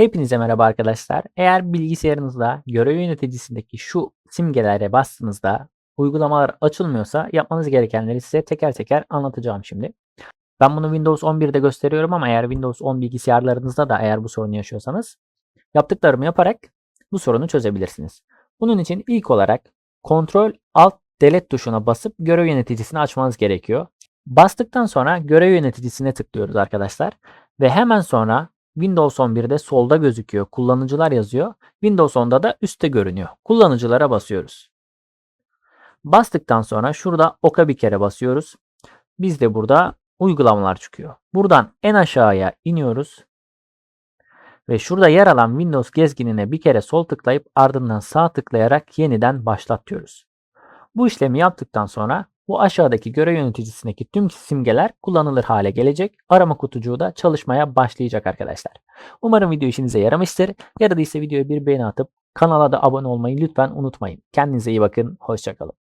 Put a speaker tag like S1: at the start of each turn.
S1: Hepinize merhaba arkadaşlar. Eğer bilgisayarınızda görev yöneticisindeki şu simgelere bastığınızda uygulamalar açılmıyorsa yapmanız gerekenleri size teker teker anlatacağım şimdi. Ben bunu Windows 11'de gösteriyorum ama eğer Windows 10 bilgisayarlarınızda da eğer bu sorunu yaşıyorsanız yaptıklarımı yaparak bu sorunu çözebilirsiniz. Bunun için ilk olarak Ctrl Alt Delete tuşuna basıp görev yöneticisini açmanız gerekiyor. Bastıktan sonra görev yöneticisine tıklıyoruz arkadaşlar ve hemen sonra Windows 11'de solda gözüküyor. Kullanıcılar yazıyor. Windows 10'da da üstte görünüyor. Kullanıcılara basıyoruz. Bastıktan sonra şurada oka bir kere basıyoruz. Biz de burada uygulamalar çıkıyor. Buradan en aşağıya iniyoruz. Ve şurada yer alan Windows gezginine bir kere sol tıklayıp ardından sağ tıklayarak yeniden başlat diyoruz. Bu işlemi yaptıktan sonra bu aşağıdaki görev yöneticisindeki tüm simgeler kullanılır hale gelecek. Arama kutucuğu da çalışmaya başlayacak arkadaşlar. Umarım video işinize yaramıştır. Yaradıysa videoya bir beğeni atıp kanala da abone olmayı lütfen unutmayın. Kendinize iyi bakın. Hoşçakalın.